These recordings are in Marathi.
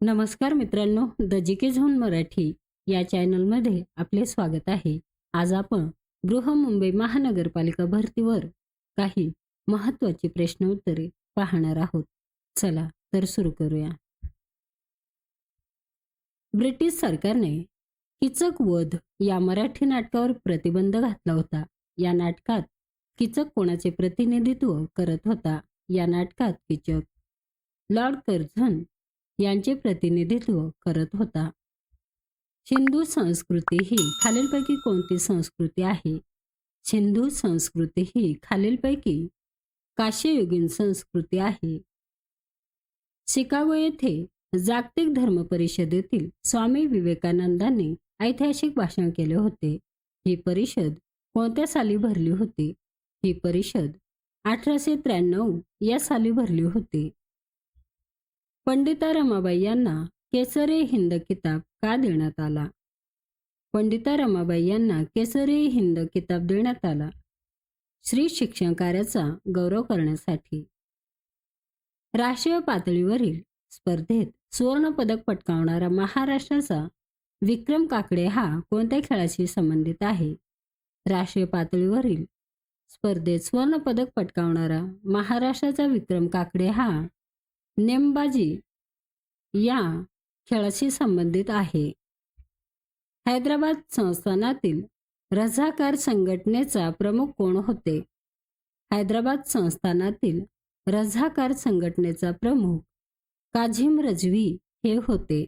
नमस्कार मित्रांनो the G K zone Marathi या चॅनलमध्ये आपले स्वागत आहे. आज आपण बृहमुंबई महानगरपालिका भरतीवर काही महत्त्वाची प्रश्न उत्तरे पाहणार आहोत. चला तर सुरू करूया. ब्रिटिश सरकारने किचक वध या मराठी नाटकावर प्रतिबंध घातला होता. या नाटकात किचक कोणाचे प्रतिनिधित्व करत होता? या नाटकात किचक लॉर्ड कर्झन यांचे प्रतिनिधित्व करत होता. सिंधू संस्कृती ही खालीलपैकी कोणती संस्कृती आहे? सिंधू संस्कृती ही खालीलपैकी काश्ययुगीन संस्कृती आहे. शिकागो येथे जागतिक धर्म परिषदेतील स्वामी विवेकानंदांनी ऐतिहासिक भाषण केले होते. ही परिषद कोणत्या साली भरली होती? ही परिषद अठराशे त्र्याण्णव या साली भरली होती. पंडिता रमाबाई यांना केसरे हिंद किताब का देण्यात आला? पंडिता रमाबाई यांना केसरी हिंद किताब देण्यात आला. श्री शिक्षण कार्याचा गौरव करण्यासाठी. राष्ट्रीय पातळीवरील स्पर्धेत सुवर्ण पदक पटकावणारा महाराष्ट्राचा विक्रम काकडे हा कोणत्या खेळाशी संबंधित आहे? राष्ट्रीय पातळीवरील स्पर्धेत सुवर्ण पदक पटकावणारा महाराष्ट्राचा विक्रम काकडे हा नेमबाजी या खेळाशी संबंधित आहे. हैदराबाद संस्थानातील रझाकार संघटनेचा प्रमुख कोण होते? हैदराबाद संस्थानातील रझाकार संघटनेचा प्रमुख काझिम रजवी हे होते.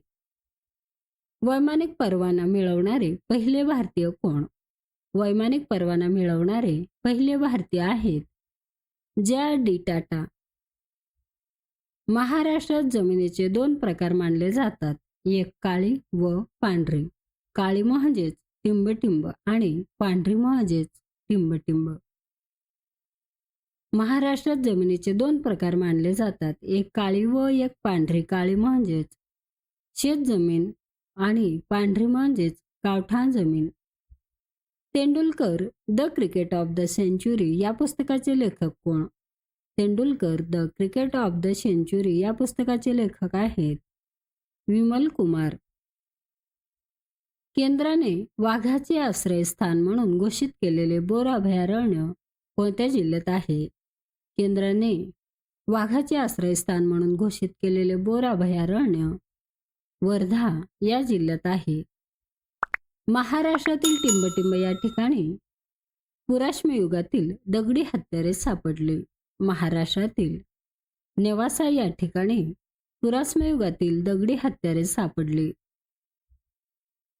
वैमानिक परवाना मिळवणारे पहिले भारतीय कोण? वैमानिक परवाना मिळवणारे पहिले भारतीय आहेत. ज्या डी टाटा महाराष्ट्रात जमिनीचे दोन प्रकार मानले जातात. एक काळी व पांढरी. काळी म्हणजेच टिंबटिंब आणि पांढरी म्हणजेच टिंबटिंब. महाराष्ट्रात जमिनीचे दोन प्रकार मानले जातात. एक काळी व एक पांढरी. काळी म्हणजेच शेत जमीन आणि पांढरी म्हणजेच गावठाण जमीन. Tendulkar the cricket of the century या पुस्तकाचे लेखक कोण? Tendulkar the cricket of the century या पुस्तकाचे लेखक आहेत. विमल कुमार. केंद्राने वाघाचे आश्रयस्थान म्हणून घोषित केलेले बोर अभयारण्य कोणत्या जिल्ह्यात आहे? केंद्राने वाघाचे आश्रयस्थान म्हणून घोषित केलेले बोर अभयारण्य वर्धा या जिल्ह्यात आहे. महाराष्ट्रातील टिंबटिंब या ठिकाणी पुराश्मयुगातील दगडी हत्यारे सापडली. महाराष्ट्रातील नेवासा या ठिकाणी पुरास्मयुगातील दगडी हत्यारे सापडली.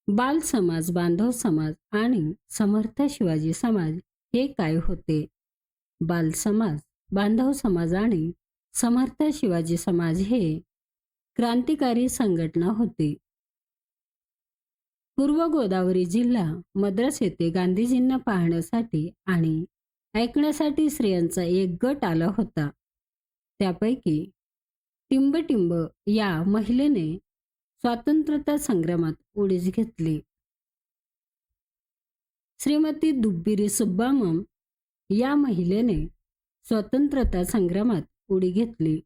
बाल समाज बांधव समाज आणि समर्थ शिवाजी समाज हे काय होते? बाल समाज बांधव समाज आणि समर्थ शिवाजी समाज हे क्रांतिकारी संघटना होती. पूर्व गोदावरी जिल्हा मद्रास येथे गांधीजींना पाहण्यासाठी आणि ऐकण्यासाठी स्त्रियांचा एक गट आला होता. त्यापैकी टिंबटिंब या महिलेने स्वातंत्र्यता संग्रामात उडीच घेतली. श्रीमती दुब्बिरी सुब्बामम या महिलेने स्वतंत्रता संग्रामात उडी घेतली.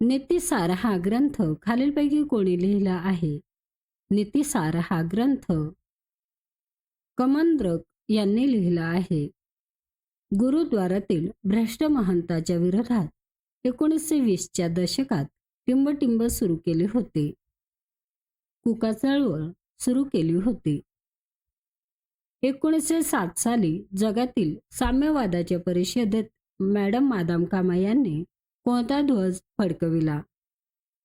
नीतिसार हा ग्रंथ खालीलपैकी कोणी लिहिला आहे? नीतिसार हा ग्रंथ कमंद्रक यांनी लिहिला आहे. गुरुद्वारातील भ्रष्ट महंताच्या विरोधात एकोणीसशे वीसच्या दशकात टिंबटिंब सुरू केले होते. कुका चळवळ सुरू केली होती. एकोणीसशे सात साली जगातील साम्यवादाच्या परिषदेत मॅडम मादाम कामा यांनी कोणता ध्वज फडकविला?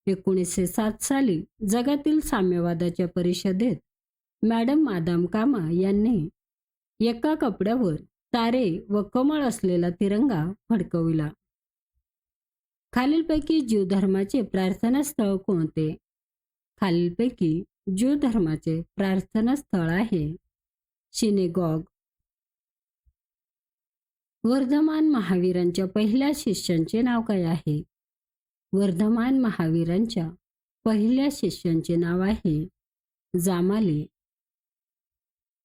एकोणीसशे सात साली जगातील साम्यवादाच्या परिषदेत मॅडम मादाम कामा यांनी एका कपड्यावर तारे व कमळ असलेला तिरंगा फडकविला. खालीलपैकी ज्यू धर्माचे प्रार्थनास्थळ कोणते? खालीलपैकी ज्यू धर्माचे प्रार्थनास्थळ आहे शिनेगॉग वर्धमान महावीरांच्या पहिल्या शिष्यांचे नाव काय आहे? वर्धमान महावीरांच्या पहिल्या शिष्यांचे नाव आहे जामाले.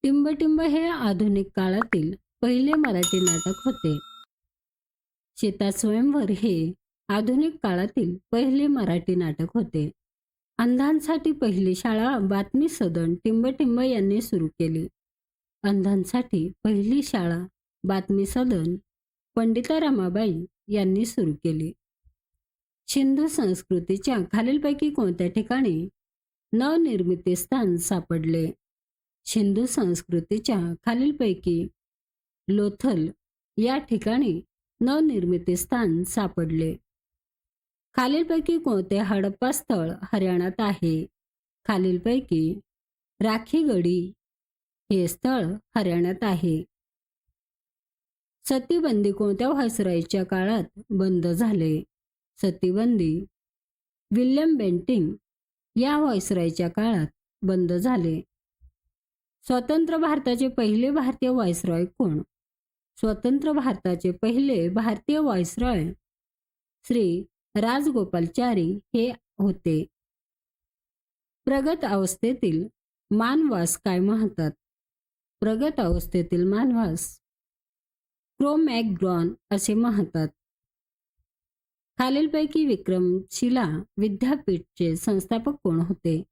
टिंबटिंब हे आधुनिक काळातील पहिले मराठी नाटक होते. सीता स्वयंवर हे आधुनिक काळातील पहिले मराठी नाटक होते. अंधांसाठी पहिली शाळा बातमी सदन टिंबटिंब यांनी सुरू केली. अंधांसाठी पहिली शाळा बातमी सदन पंडिता रमाबाई यांनी सुरू केली. सिंधू संस्कृतीच्या खालीलपैकी कोणत्या ठिकाणी नवनिर्मिती स्थान सापडले? सिंधू संस्कृतीच्या खालीलपैकी लोथल या ठिकाणी नवनिर्मिती स्थान सापडले. खालीलपैकी कोणते हडप्पा स्थळ हरियाणात आहे? खालीलपैकी राखीगडी हे स्थळ हरियाणात आहे. सतीबंदी कोणत्या व्हायसरायच्या काळात बंद झाले? सतीबंदी विल्यम बेंटिंग या व्हायसरायच्या काळात बंद झाले. स्वतंत्र भारताचे पहिले भारतीय व्हायसरॉय कोण? स्वतंत्र भारताचे पहिले भारतीय व्हायसरॉय श्री राजगोपालचारी हे होते. प्रगत अवस्थेतील मानवास काय म्हणतात? प्रगत अवस्थेतील मानवास क्रोमॅग्रॉन असे म्हणतात. खालीलपैकी विक्रमशिला विद्यापीठचे संस्थापक कोण होते?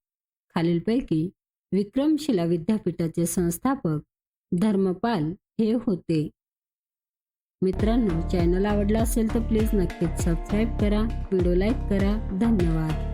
खालीलपैकी विक्रमशिला विद्यापीठाचे संस्थापक धर्मपाल हे होते. मित्रांनो चॅनल आवडला असेल तर प्लीज नक्कीच सबस्क्राईब करा व्हिडिओ लाईक करा. धन्यवाद.